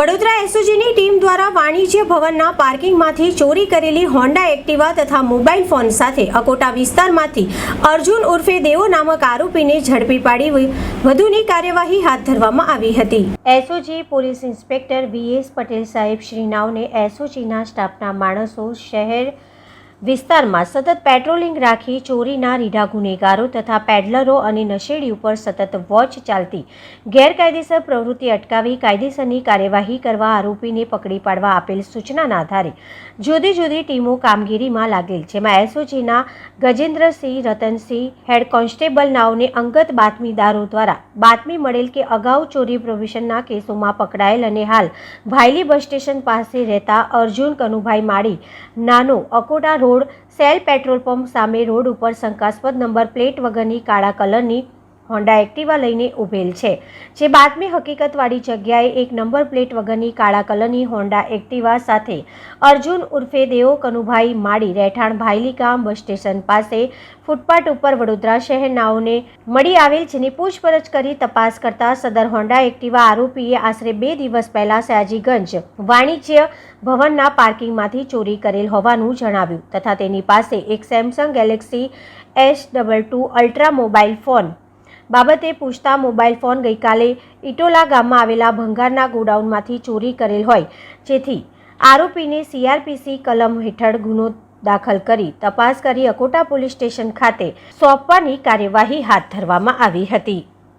Vadodara એસઓજીની team દ્વારા વાણિજ્ય ભવનના પાર્કિંગમાંથી ચોરી કરેલી હોન્ડા એક્ટિવા તથા મોબાઈલ ફોન સાથે અકોટા વિસ્તારમાંથી અર્જુન ઉર્ફે દેવો નામક આરોપીને ઝડપી પાડી વધુની કાર્યવાહી હાથ ધરવામાં આવી હતી. SOG police inspector VS Patel સાહેબ શ્રીનાવને એસઓજીના સ્ટાફના માણસો શહેર વિસ્તારમાં સતત પેટ્રોલિંગ રાખી ચોરીના રીઢા ગુનેગારો તથા પેડલરો અને નશેડી ઉપર સતત વોચ ચાલતી ગેરકાયદેસર પ્રવૃત્તિ અટકાવી કાયદેસરની કાર્યવાહી કરવા આરોપીને પકડી પાડવા આપેલ સૂચનાના આધારે જુદી જુદી ટીમો કામગીરીમાં લાગેલ જેમાં એસઓજીના ગજેન્દ્રસિંહ, રતનસિંહ, હેડ કોન્સ્ટેબલ નાઓને અંગત બાતમીદારો દ્વારા બાતમી મળેલ કે અગાઉ ચોરી પ્રોવિશનના કેસોમાં પકડાયેલ અને હાલ ભાયલી બસ સ્ટેશન પાસે રહેતા અર્જુન કનુભાઈ માળી નાનો Akota road Shell petrol pump સામે રોડ ઉપર શંકાસ્પદ નંબર પ્લેટ વગરની કાળા કલરની હોન્ડા એક્ટિવા લઈને ઊભેલ છે. જે બાતમી હકીકતવાળી જગ્યાએ એક નંબર પ્લેટ વગરની કાળા કલરની હોન્ડા એક્ટિવા સાથે અર્જુન ઉર્ફે દેવો કનુભાઈ માળી રહેઠાણ ભાયલીગામ બસ સ્ટેશન પાસે ફૂટપાથ ઉપર વડોદરા શહેરનાઓને મળી આવેલ જેની પૂછપરછ કરી તપાસ કરતા સદર હોન્ડા એક્ટિવા આરોપીએ આશરે બે દિવસ પહેલા સયાજીગંજ વાણિજ્ય ભવનના પાર્કિંગમાંથી ચોરી કરેલ હોવાનું જણાવ્યું. તથા તેની પાસે એક Samsung Galaxy S double two Ultra mobile phone બાબતે પૂછતા મોબાઈલ ફોન ગઈકાલે ઇટોલા ગામમાં આવેલા ભંગારના ગોડાઉનમાંથી ચોરી કરેલ હોય, જેથી આરોપીને સીઆરપીસી કલમ હેઠળ ગુનો દાખલ કરી તપાસ કરી અકોટા પોલીસ સ્ટેશન ખાતે સોંપવાની કાર્યવાહી હાથ ધરવામાં આવી હતી.